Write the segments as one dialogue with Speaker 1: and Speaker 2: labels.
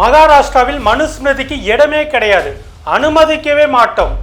Speaker 1: மகாராஷ்டிராவில் மனுஸ்மிருதிக்கு இடமே கிடையாது. அனுமதிக்கவே மாட்டோம்.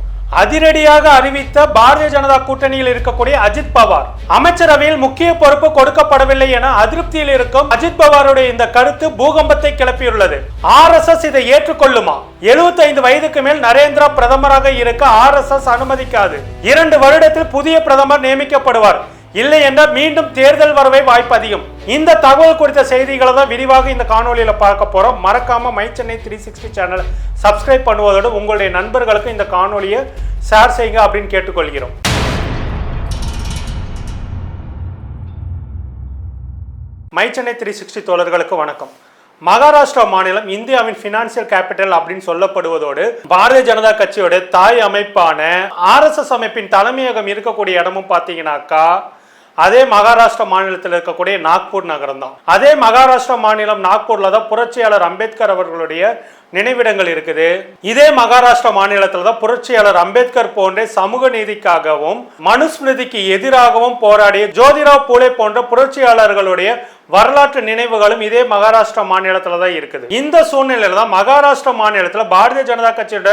Speaker 1: அதிரடியாக அறிவித்த பாரதிய ஜனதா கூட்டணியில் இருக்கக்கூடிய அஜித் பவார். அமைச்சரவையில் முக்கிய பொறுப்பு கொடுக்கப்படவில்லை என அதிருப்தியில் இருக்கும் அஜித் பவாருடைய இந்த கருத்து பூகம்பத்தை கிளப்பியுள்ளது. ஆர் எஸ் எஸ் இதை ஏற்றுக்கொள்ளுமா? 75 வயதுக்கு மேல் நரேந்திரா பிரதமராக இருக்க ஆர் எஸ் எஸ் அனுமதிக்காது. இரண்டு வருடத்தில் புதிய பிரதமர் நியமிக்கப்படுவார். இல்லை என்றால் மீண்டும் தேர்தல் வரவே வாய்ப்பு அதிகம். இந்த தகவல் குறித்த செய்திகளை தான் விரிவாக இந்த காணொலியில பார்க்க போறோம். மறக்காம my Chennai three sixty channel subscribe பண்ணுவதோடு உங்களுடைய நண்பர்களுக்கு இந்த காணொலியை ஷேர் செய்யுங்க அப்படின்னு கேட்டுக்கொள்கிறோம். மை சென்னை த்ரீ சிக்ஸ்டி தோழர்களுக்கு வணக்கம். மகாராஷ்டிரா மாநிலம் இந்தியாவின் பினான்சியல் கேபிட்டல் அப்படின்னு சொல்லப்படுவதோடு பாரதிய ஜனதா கட்சியோட தாய் அமைப்பான ஆர்எஸ்எஸ் அமைப்பின் தலைமையகம் இருக்கக்கூடிய இடமும் பார்த்தீங்கன்னாக்கா அதே மகாராஷ்டிரா மாநிலத்தில் இருக்கக்கூடிய நாக்பூர் நகரம் தான் அதே மகாராஷ்டிரா மாநிலம் நாக்பூர்ல தான் புரட்சியாளர் அம்பேத்கர் அவர்களுடைய நினைவிடங்கள் இருக்குது. இதே மகாராஷ்டிரா மாநிலத்தில் தான் புரட்சியாளர் அம்பேத்கர் போன்ற சமூக நீதிக்காகவும் மனுஸ்மிருதிக்கு எதிராகவும் போராடிய ஜோதிராவ் பூலே போன்ற புரட்சியாளர்களுடைய வரலாற்று நினைவுகளும் இதே மகாராஷ்டிரா மாநிலத்தில் தான் இருக்குது. இந்த சூழ்நிலையில தான் மகாராஷ்டிரா மாநிலத்தில் பாரதிய ஜனதா கட்சியோட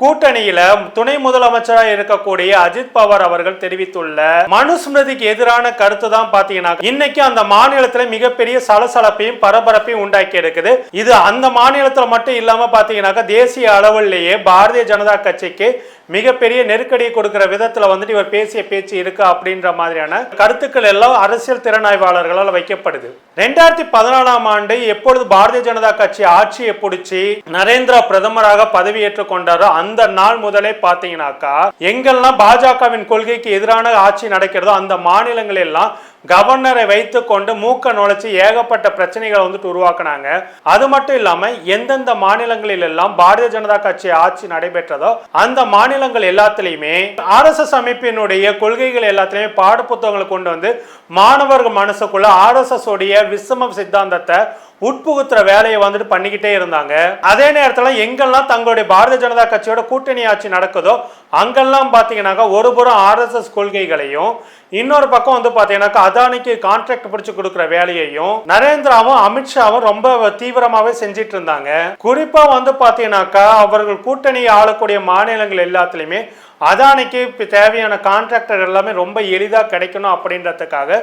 Speaker 1: கூட்டணியில துணை முதலமைச்சராக இருக்கக்கூடிய அஜித் பவார் அவர்கள் தெரிவித்துள்ள மனுஸ்மிருதிக்கு எதிரான கருத்து தான் பாத்தீங்கன்னா இன்னைக்கு அந்த மாநிலத்துல மிகப்பெரிய சலசலப்பையும் பரபரப்பையும் உண்டாக்கி இருக்குது. இது அந்த மாநிலத்துல மட்டும் இல்லாம பாத்தீங்கன்னாக்கா தேசிய அளவிலேயே பாரதிய ஜனதா கட்சிக்கு மிகப்பெரிய நெருக்கடியை கொடுக்கிற விதத்தில் வந்துட்டு இவர் பேசிய பேச்சு இருக்கு அப்படின்ற மாதிரியான கருத்துக்கள் எல்லாம் அரசியல் திறனாய்வாளர்களால் வைக்கப்படுது. ரெண்டாயிரத்தி பதினாலாம் ஆண்டு எப்பொழுது பாரதிய ஜனதா கட்சி ஆட்சியை பிடிச்சி நரேந்திரா பிரதமராக பதவியேற்றுக் கொண்டாரோ அந்த நாள் முதலே பார்த்தீங்கன்னாக்கா எங்கெல்லாம் பாஜகவின் கொள்கைக்கு எதிரான ஆட்சி நடக்கிறதோ அந்த மாநிலங்கள் எல்லாம் கவர்னரை வைத்து கொண்டு மூக்க நுழைச்சி ஏகப்பட்ட பிரச்சனைகளை வந்துட்டு உருவாக்குனாங்க. அது மட்டும் இல்லாம எந்தெந்த மாநிலங்களில் எல்லாம் பாரதிய ஜனதா கட்சி ஆட்சி நடைபெற்றதோ அந்த மாநிலங்கள் எல்லாத்துலயுமே ஆர்எஸ்எஸ் அமைப்பினுடைய கொள்கைகள் எல்லாத்திலையுமே பாட புத்தகங்களை கொண்டு வந்து மாணவர்கள் மனசுக்குள்ள ஆர்எஸ்எஸ் உடைய விசம சித்தாந்தத்தை உட்புகுத்துற வேலையை வந்துட்டு பண்ணிக்கிட்டே இருந்தாங்க. அதே நேரத்தில் எங்கெல்லாம் தங்களுடைய பாரதிய ஜனதா கட்சியோட கூட்டணி ஆட்சி நடக்குதோ அங்கெல்லாம் பார்த்தீங்கன்னாக்கா ஒருபுறம் ஆர்எஸ்எஸ் கொள்கைகளையும் இன்னொரு பக்கம் வந்து பாத்தீங்கன்னாக்கா அதானிக்கு கான்ட்ராக்ட் பிடிச்சு கொடுக்குற வேலையையும் நரேந்திராவும் அமித்ஷாவும் ரொம்ப தீவிரமாவே செஞ்சிட்டு இருந்தாங்க. குறிப்பா வந்து பாத்தீங்கன்னாக்கா அவர்கள் கூட்டணி ஆளக்கூடிய மாநிலங்கள் எல்லாத்துலயுமே அதானிக்கு இப்போ தேவையான கான்ட்ராக்டர் எல்லாமே ரொம்ப எளிதாக கிடைக்கணும் அப்படின்றதுக்காக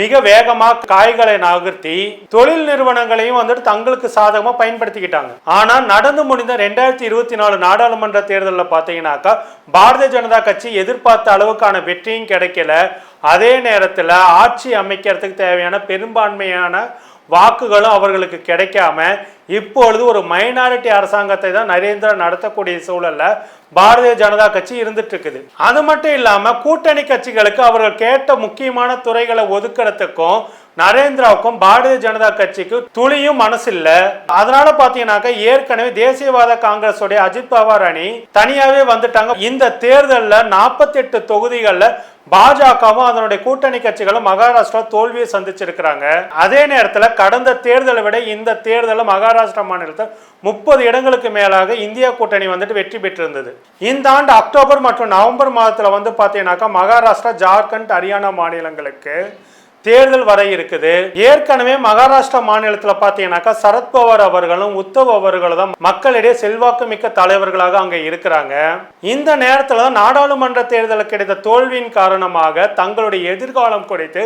Speaker 1: மிக வேகமாக காய்களை நகர்த்தி தொழில் நிறுவனங்களையும் வந்துட்டு தங்களுக்கு சாதகமாக பயன்படுத்திக்கிட்டாங்க. ஆனால் நடந்து முடிந்த ரெண்டாயிரத்தி இருபத்தி நாலு நாடாளுமன்ற தேர்தலில் பார்த்தீங்கன்னாக்கா பாரதிய ஜனதா கட்சி எதிர்பார்த்த அளவுக்கான வெற்றியும் கிடைக்கல. அதே நேரத்தில் ஆட்சி அமைக்கிறதுக்கு தேவையான பெரும்பான்மையான வாக்குகளும் அவர்களுக்கு கிடைக்காம இப்பொழுது ஒரு மைனாரிட்டி அரசாங்கத்தை தான் நரேந்திரன் நடத்தக்கூடிய சூழல்ல பாரதிய ஜனதா கட்சி இருந்துட்டு இருக்குது அது மட்டும் இல்லாம கூட்டணி கட்சிகளுக்கு அவர்கள் கேட்ட முக்கியமான துறைகளை ஒதுக்கிறதுக்கும் நரேந்திராவுக்கும் பாரதிய ஜனதா கட்சிக்கும் துளியும் மனசு இல்ல அதனால பாத்தீங்கன்னாக்க ஏற்கனவே தேசியவாத காங்கிரஸ் உடைய அஜித் பவார் அணி தனியாவே வந்துட்டாங்க. இந்த தேர்தலில் நாற்பத்தி எட்டு தொகுதிகளில் பாஜகவும் அதனுடைய கூட்டணி கட்சிகளும் மகாராஷ்டிரா தோல்வியை சந்திச்சிருக்கிறாங்க. அதே நேரத்தில் கடந்த தேர்தலை விட இந்த தேர்தலில் மகாராஷ்டிரா மாநிலத்தில் முப்பது இடங்களுக்கு மேலாக இந்தியா கூட்டணி வந்துட்டு வெற்றி பெற்றிருந்தது. இந்த ஆண்டு அக்டோபர் மற்றும் நவம்பர் மாதத்தில் வந்து பார்த்தீங்கன்னாக்கா மகாராஷ்டிரா ஜார்க்கண்ட் ஹரியானா மாநிலங்களுக்கு தேர்தல் வர இருக்குது. ஏற்கனவே மகாராஷ்டிரா மாநிலத்தில் பார்த்தீங்கன்னாக்கா சரத்பவார் அவர்களும் உத்தவ் அவர்களும் தான் மக்களிடையே செல்வாக்கு மிக்க தலைவர்களாக அங்கே இருக்கிறாங்க. இந்த நேரத்தில் நாடாளுமன்ற தேர்தலுக்கு கிடைத்த தோல்வியின் காரணமாக தங்களுடைய எதிர்காலம் குறித்து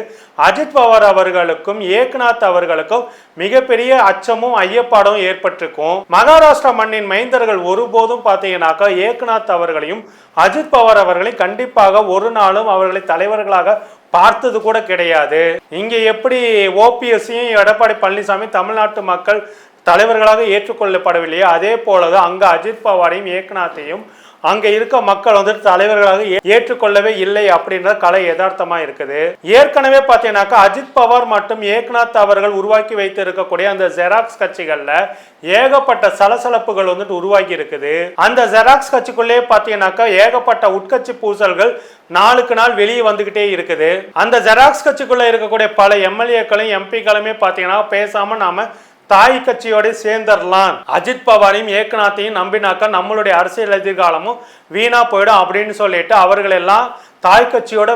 Speaker 1: அஜித் பவார் அவர்களுக்கும் ஏக்நாத் அவர்களுக்கும் மிகப்பெரிய அச்சமும் ஐயப்பாடும் ஏற்பட்டிருக்கும். மகாராஷ்டிரா மண்ணின் மைந்தர்கள் ஒருபோதும் பார்த்தீங்கன்னாக்கா ஏக்நாத் அவர்களையும் அஜித் பவார் அவர்களையும் கண்டிப்பாக ஒரு நாளும் அவர்களை தலைவர்களாக பார்த்தது கூட கிடையாது. இங்கே எப்படி ஓபிஎஸ்ஸையும் எடப்பாடி பழனிசாமி தமிழ்நாட்டு மக்கள் தலைவர்களாக ஏற்றுக்கொள்ளப்படவில்லையோ அதே போலதான் அங்கே அஜித் பவாரையும் ஏக்நாத்தையும் அங்கே இருக்க மக்கள் வந்துட்டு தலைவர்களாக ஏ- ஏற்றுக்கொள்ளவே இல்லை அப்படின்ற கலை யதார்த்தமாக இருக்குது. ஏற்கனவே பார்த்தீங்கன்னாக்கா அஜித் பவார் மற்றும் ஏக்நாத் அவர்கள் உருவாக்கி வைத்து இருக்கக்கூடிய அந்த ஜெராக்ஸ் கட்சிகளில் ஏகப்பட்ட சலசலப்புகள் வந்துட்டு உருவாகி இருக்குது. அந்த ஜெராக்ஸ் கட்சிக்குள்ளே பார்த்தீங்கன்னாக்கா ஏகப்பட்ட உட்கட்சி பூசல்கள் நாளுக்கு நாள் வெளியே வந்துக்கிட்டே இருக்குது. அந்த ஜெராக்ஸ் கட்சிக்குள்ளே இருக்கக்கூடிய பல எம்எல்ஏக்களையும் எம்பிக்களுமே பார்த்தீங்கன்னா பேசாமல் நாம் தாய் கட்சியோட சேர்ந்துடலாம் அஜித் பவாரையும் ஏக்நாத்தையும் நம்பினாக்கா நம்மளுடைய அரசியல் எதிர்காலமும் வீணா போயிடும் அப்படின்னு சொல்லிட்டு அவர்கள் எல்லாம் தாய் கட்சியோட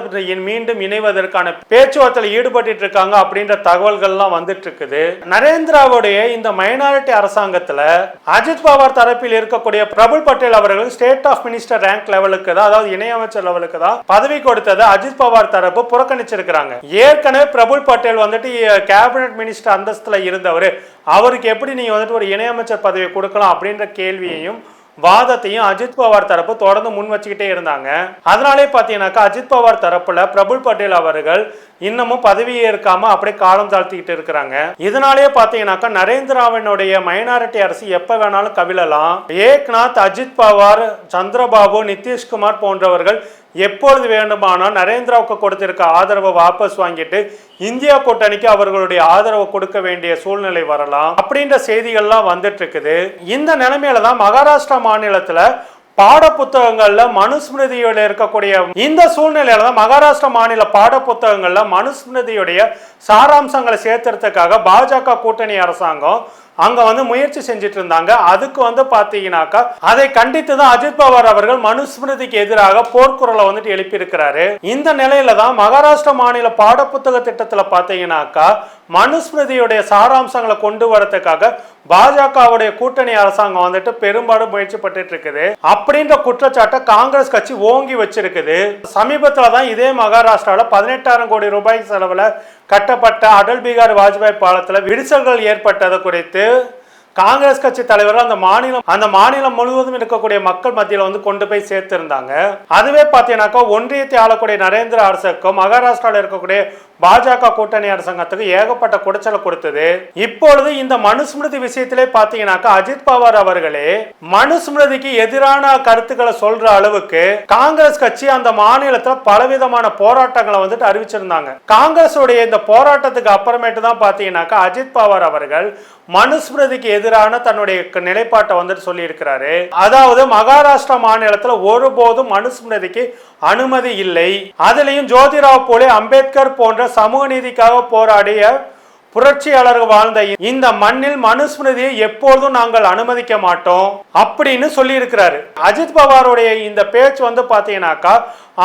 Speaker 1: மீண்டும் இணைவதற்கான பேச்சுவார்த்தையில் ஈடுபட்டு இருக்காங்க அப்படின்ற தகவல்கள்லாம் வந்துட்டு இருக்குது நரேந்திராவுடைய இந்த மைனாரிட்டி அரசாங்கத்துல அஜித் பவார் தரப்பில் இருக்கக்கூடிய பிரபுல் பட்டேல் அவர்கள் ஸ்டேட் ஆஃப் மினிஸ்டர் ரேங்க் லெவலுக்கு தான் அதாவது இணையமைச்சர் லெவலுக்கு தான் பதவி கொடுத்ததை அஜித் பவார் தரப்பு புறக்கணிச்சிருக்கிறாங்க. ஏற்கனவே பிரபுல் பட்டேல் வந்துட்டு கேபினட் மினிஸ்டர் அந்தஸ்துல இருந்தவர். அவருக்கு எப்படி நீங்க வந்துட்டு ஒரு இணையமைச்சர் பதவி கொடுக்கலாம் அப்படின்ற கேள்வியையும் வாதத்தையும் அஜித் பவார் தரப்பு தொடர்ந்து முன் வச்சுக்கிட்டே இருந்தாங்க. அதனாலே பார்த்தீங்கன்னாக்கா அஜித் பவார் தரப்புல பிரபுல் பட்டேல் அவர்கள் இன்னமும் பதவியே இருக்காம அப்படியே காலம் தாழ்த்திக்கிட்டு இருக்கிறாங்க. இதனாலேயே பார்த்தீங்கன்னாக்கா நரேந்திராவினுடைய மைனாரிட்டி அரசு எப்போ வேணாலும் கவிழலாம். ஏக்நாத் அஜித் பவார் சந்திரபாபு நிதிஷ்குமார் போன்றவர்கள் எப்பொழுது வேண்டுமானால் நரேந்திராவுக்கு கொடுத்திருக்க ஆதரவை வாபஸ் வாங்கிட்டு இந்தியா கூட்டணிக்கு அவர்களுடைய ஆதரவை கொடுக்க வேண்டிய சூழ்நிலை வரலாம் அப்படின்ற செய்திகள்லாம் வந்துட்டு இருக்குது இந்த நிலைமையில தான் மகாராஷ்டிரா மாநிலத்தில் பாட புத்தகங்கள்ல மனுஸ்மிருதியோட இருக்கக்கூடிய இந்த சூழ்நிலையில தான் மகாராஷ்டிரா மாநில பாட புத்தகங்கள்ல மனுஸ்மிருதியுடைய சாராம்சங்களை சேர்த்துறதுக்காக பாஜக கூட்டணி அரசாங்கம் அங்கே வந்து முயற்சி செஞ்சுட்டு இருந்தாங்க அதுக்கு வந்து பார்த்தீங்கன்னாக்கா அதை கண்டித்து தான் அஜித் பவார் அவர்கள் மனுஸ்மிருதிக்கு எதிராக போர்க்குரலை வந்துட்டு எழுப்பியிருக்கிறாரு. இந்த நிலையில தான் மகாராஷ்டிரா மாநில பாடப்புத்தக திட்டத்தில் பார்த்தீங்கன்னாக்கா மனுஸ்மிருதியுடைய சாராம்சங்களை கொண்டு வரதுக்காக பாஜகவுடைய கூட்டணி அரசாங்கம் வந்துட்டு பெரும்பாலும் முயற்சி பட்டு இருக்குது அப்படின்ற குற்றச்சாட்டை காங்கிரஸ் கட்சி ஓங்கி வச்சிருக்குது. சமீபத்துல தான் இதே மகாராஷ்டிராவில் பதினெட்டாயிரம் கோடி ரூபாய் செலவுல கட்டப்பட்ட அடல் பீகார் வாஜ்பாய் பாலத்துல விரிசல்கள் ஏற்பட்டது குறித்து காங்கிரஸ் கட்சி தலைவர்கள் அந்த மாநிலம் அந்த மாநிலம் முழுவதும் இருக்கக்கூடிய மக்கள் மத்தியில் வந்து கொண்டு போய் சேர்த்திருந்தாங்க. அதுவே பார்த்தீங்கன்னாக்கா ஒன்றியத்தை ஆளக்கூடிய நரேந்திர அரசுக்கும் மகாராஷ்டிராவில் இருக்கக்கூடிய பாஜக கூட்டணி அரசாங்கத்துக்கு ஏகப்பட்ட குடைச்சலை கொடுத்தது. இப்பொழுது இந்த மனுஸ்மிருதி விஷயத்திலே பார்த்தீங்கன்னாக்கா அஜித் பவார் அவர்களே மனுஸ்மிருதிக்கு எதிரான கருத்துக்களை சொல்ற அளவுக்கு காங்கிரஸ் கட்சி அந்த மாநிலத்துல பலவிதமான போராட்டங்களை வந்துட்டு அறிவிச்சிருந்தாங்க. காங்கிரஸ் உடைய இந்த போராட்டத்துக்கு அப்புறமேட்டு தான் பார்த்தீங்கன்னாக்கா அஜித் பவார் அவர்கள் மனுஸ்மிருதிக்கு எதிரான தன்னுடைய நிலைப்பாட்டை வந்துட்டு சொல்லி இருக்கிறாரு அதாவது மகாராஷ்டிரா மாநிலத்துல ஒருபோதும் மனுஸ்மிருதிக்கு அனுமதி இல்லை. அதுலயும் ஜோதிராவ் போலே அம்பேத்கர் போன்ற சமூக நீதிக்காக போராடிய புரட்சியாளர்கள் வாழ்ந்த இந்த மண்ணில் மனுஸ்மிருதியை எப்பொழுதும் நாங்கள் அனுமதிக்க மாட்டோம் அப்படின்னு சொல்லி இருக்கிறாரு அஜித் பவாருடைய இந்த பேச்சு வந்து பாத்தீங்கன்னாக்கா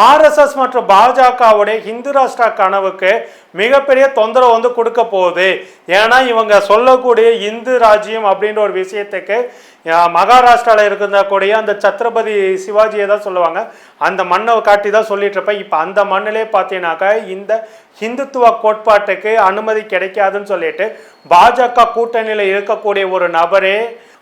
Speaker 1: ஆர்எஸ்எஸ் மற்றும் பாஜகவுடைய ஹிந்து ராஷ்டிரா கனவுக்கு மிகப்பெரிய தொந்தரவு வந்து கொடுக்க போகுது. ஏன்னா இவங்க சொல்லக்கூடிய இந்து ராஜ்யம் அப்படின்ற ஒரு விஷயத்துக்கு மகாராஷ்டிராவில் இருக்கக்கூடிய அந்த சத்ரபதி சிவாஜியை தான் சொல்லுவாங்க. அந்த மண்ணை காட்டி தான் சொல்லிட்டு இருப்பேன். இப்போ அந்த மண்ணிலே பார்த்தீங்கன்னாக்கா இந்த ஹிந்துத்துவ கோட்பாட்டுக்கு அனுமதி கிடைக்காதுன்னு சொல்லிட்டு பாஜக கூட்டணியில் இருக்கக்கூடிய ஒரு நபரே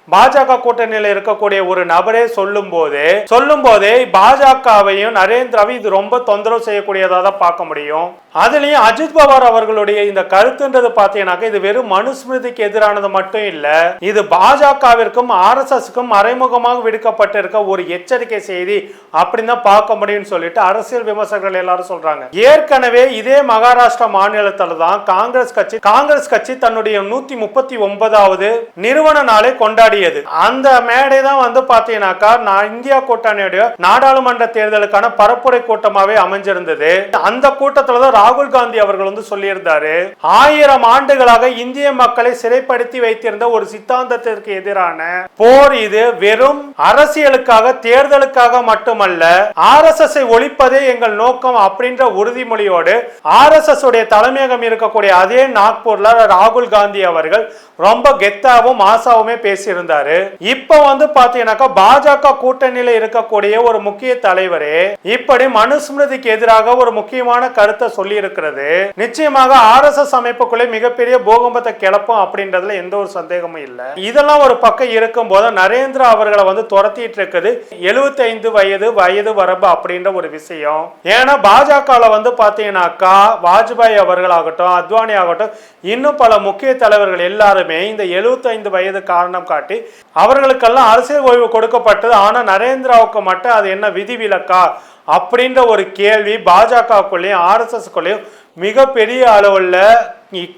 Speaker 1: பாஜக கூட்டணியில் இருக்கக்கூடிய ஒரு நபரே சொல்லும் போது சொல்லும் போதே பாஜகவையும் நரேந்திராவையும் இது ரொம்ப தொந்தரவு செய்யக்கூடியதாக தான் பார்க்க முடியும். அதுலேயும் அஜித் பவார் அவர்களுடைய இந்த கருத்துன்றது பார்த்தீங்கன்னாக்கா இது வெறும் மனுஸ்மிருதிக்கு எதிரானது மட்டும் இல்லை இது பாஜகவிற்கும் ஆர்எஸ்எஸ்க்கும் மறைமுகமாக விடுக்கப்பட்டிருக்க ஒரு எச்சரிக்கை செய்தி அப்படின்னு தான் பார்க்க முடியும்னு சொல்லிட்டு அரசியல் விமர்சகர்கள் எல்லாரும் சொல்றாங்க. ஏற்கனவே இதே மகாராஷ்டிரா மாநிலத்தில் தான் காங்கிரஸ் கட்சி காங்கிரஸ் கட்சி தன்னுடைய நூத்தி முப்பத்தி ஒன்பதாவது நிறுவன நாளை கொண்டாடியது. அந்த மேடை தான் வந்து பார்த்தீங்கன்னாக்கா நான் இந்தியா கூட்டணியுடைய நாடாளுமன்ற தேர்தலுக்கான பரப்புரை கூட்டமாகவே அமைஞ்சிருந்தது. அந்த கூட்டத்தில் தான் ராகுல் காந்தி அவர்கள் வந்து சொல்லியிருந்தாரு ஆயிரம் ஆண்டுகளாக இந்திய மக்களை சிறைப்படுத்தி வைத்திருந்த ஒரு சித்தாந்தத்திற்கு எதிரான போர் இது வெறும் அரசியலுக்காக தேர்தலுக்காக மட்டுமல்ல ஆர் எஸ் ஒழிப்பதே எங்கள் நோக்கம் அப்படின்ற உறுதிமொழியோடு ஆர் எஸ் எஸ் உடைய தலைமையகம் இருக்கக்கூடிய அதே நாக்பூர்ல ராகுல் காந்தி அவர்கள் ரொம்ப கெத்தாவும் ஆசாவுமே பேசியிருந்தாரு. இப்ப வந்து பாத்தீங்கன்னாக்கா பாஜக கூட்டணியில இருக்கக்கூடிய ஒரு முக்கிய தலைவரே இப்படி மனுஸ்மிருதிக்கு எதிராக ஒரு முக்கியமான கருத்தை சொல்லி சொல்லியிருக்கிறது. நிச்சயமாக ஆர்எஸ்எஸ் அமைப்புக்குள்ளே மிகப்பெரிய பூகம்பத்தை கிளப்பும் அப்படின்றதுல எந்த ஒரு சந்தேகமும் இல்லை. இதெல்லாம் ஒரு பக்கம் இருக்கும் போது நரேந்திரா அவர்களை வந்து துரத்திட்டு இருக்குது. 75 வயது வயது வரம்பு அப்படின்ற ஒரு விஷயம். ஏன்னா பாஜகவில் வந்து பாத்தீங்கன்னாக்கா வாஜ்பாய் அவர்களாகட்டும் அத்வானி ஆகட்டும் இன்னும் பல முக்கிய தலைவர்கள் எல்லாருமே இந்த 75 வயது காரணம் காட்டி அவர்களுக்கெல்லாம் அரசியல் ஓய்வு கொடுக்கப்பட்டது. ஆனா நரேந்திராவுக்கு மட்டும் அது என்ன விதிவிலக்கா? அப்படின்ற ஒரு கேள்வி பாஜகக்குள்ளேயும் ஆர்எஸ்எஸ்குள்ளேயும் மிகப்பெரிய அளவில்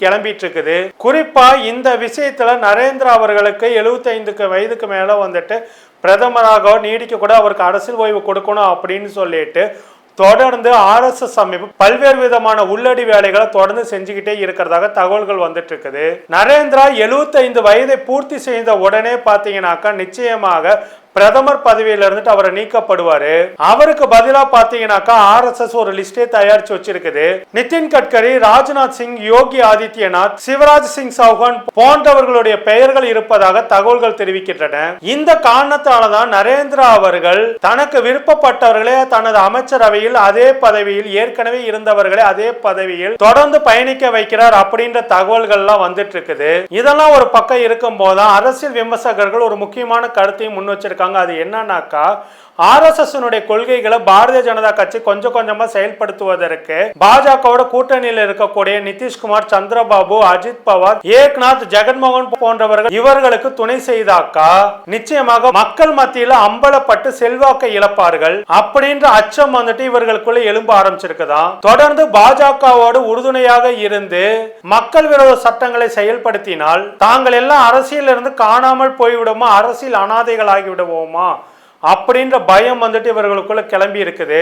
Speaker 1: கிளம்பிட்டு இருக்குது குறிப்பா இந்த விஷயத்துல நரேந்திரா அவர்களுக்கு 75 வயதுக்கு மேல வந்துட்டு பிரதமராக நீடிக்க கூட அவருக்கு அரசியல் ஓய்வு கொடுக்கணும் அப்படின்னு சொல்லிட்டு தொடர்ந்து ஆர்எஸ்எஸ் அமைப்பு பல்வேறு விதமான உள்ளடி வேலைகளை தொடர்ந்து செஞ்சுக்கிட்டே இருக்கிறதாக தகவல்கள் வந்துட்டு இருக்குது நரேந்திரா 75 வயதை பூர்த்தி செய்த உடனே பார்த்தீங்கன்னாக்கா நிச்சயமாக பிரதமர் பதவியில இருந்துட்டு அவரை நீக்கப்படுவாரு. அவருக்கு பதிலா பாத்தீங்கன்னாக்கா ஆர்எஸ்எஸ் ஒரு லிஸ்டே தயாரிச்சு வச்சிருக்குது. நிதின் கட்கரி ராஜ்நாத் சிங் யோகி ஆதித்யநாத் சிவராஜ் சிங் சௌஹான் போன்றவர்களுடைய பெயர்கள் இருப்பதாக தகவல்கள் தெரிவிக்கின்றன. இந்த காரணத்தாலதான் நரேந்திரா அவர்கள் தனக்கு விருப்பப்பட்டவர்களே தனது அமைச்சரவையில் அதே பதவியில் ஏற்கனவே இருந்தவர்களே அதே பதவியில் தொடர்ந்து பயணிக்க வைக்கிறார் அப்படின்ற தகவல்கள்லாம் வந்துட்டு இருக்குது. இதெல்லாம் ஒரு பக்கம் இருக்கும் போதுதான் அரசியல் விமர்சகர்கள் ஒரு முக்கியமான கருத்தையும் முன் வச்சிருக்காங்க. சொல்கிறாங்க அது என்னன்னாக்கா ஆர்எஸ்எஸ்னுடைய கொள்கைகளை பாரதிய ஜனதா கட்சி கொஞ்சம் கொஞ்சமா செயல்படுத்துவதற்கு பாஜகவோட கூட்டணியில் இருக்கக்கூடிய நிதிஷ்குமார் சந்திரபாபு அஜித் பவார் ஏக்நாத் ஜெகன்மோகன் போன்றவர்கள் இவர்களுக்கு துணை செய்தாக்கா? நிச்சயமாக மக்கள் மத்தியில அம்பலப்பட்டு செல்வாக்கை இழப்பார்கள். அப்படின்ற அச்சம் வந்துட்டு இவர்களுக்குள்ள எழும்ப ஆரம்பிச்சிருக்குதான் தொடர்ந்து பாஜகவோடு உறுதுணையாக இருந்து மக்கள் விரோத சட்டங்களை செயல்படுத்தினால் தாங்கள் எல்லாம் அரசியல் இருந்து காணாமல் போய்விடுமா? அரசியல் அனாதைகள் ஆகிவிடுவோமா அப்படின்ற பயம் வந்துட்டு இவர்களுக்குள்ள கிளம்பி இருக்குது.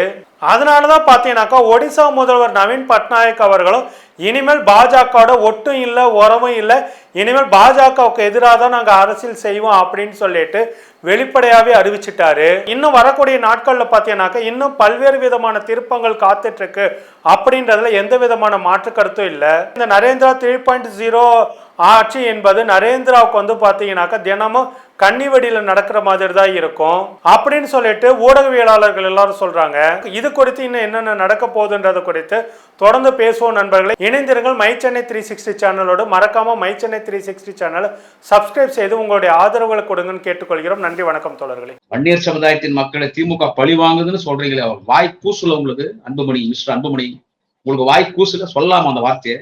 Speaker 1: அதனால தான் பார்த்தீங்கன்னாக்கா ஒடிசா முதல்வர் நவீன் பட்நாயக் அவர்களும் இனிமேல் பாஜகவோட ஒட்டும் இல்லை உறவும் இல்லை இனிமேல் பாஜகவுக்கு எதிராக தான் நாங்கள் அரசியல் செய்வோம் அப்படின்னு சொல்லிட்டு வெளிப்படையாகவே அறிவிச்சிட்டாரு. இன்னும் வரக்கூடிய நாட்களில் பார்த்தீங்கன்னாக்கா இன்னும் பல்வேறு விதமான திருப்பங்கள் காத்துட்ருக்கு அப்படின்றதுல எந்த விதமான மாற்று கருத்தும் இல்லை. இந்த நரேந்திரா த்ரீ பாயிண்ட் ஜீரோ ஆட்சி என்பது நரேந்திராவுக்கு வந்து பார்த்தீங்கன்னாக்கா தினமும் கன்னிவெடியில நடக்கிற மாதிரி தான் இருக்கும். அப்படின்னு சொல்லிட்டு ஊடகவியலாளர்கள் எல்லாரும் சொல்றாங்க. இது குறித்து இன்னும் என்னென்ன நடக்க போகுதுன்றது குறித்து தொடர்ந்து பேசுவோம் நண்பர்களை. இணைந்திருங்கள் மை சென்னை த்ரீ சிக்ஸ்டி சேனலோடு மறக்காம மை சென்னை த்ரீ சிக்ஸ்டி சேனலை சப்ஸ்கிரைப் செய்து உங்களுடைய ஆதரவுகளை கொடுங்கன்னு கேட்டுக்கொள்கிறோம். நன்றி வணக்கம் தோழர்களே.
Speaker 2: வன்னியர் சமுதாயத்தின் மக்களை திமுக பழி வாங்குதுன்னு சொல்றீங்களே. வாய் கூசுல உங்களுக்கு. அன்புமணி மிஸ்டர் அன்புமணி. உங்களுக்கு வாய் கூசுல சொல்லாம அந்த வார்த்தையை.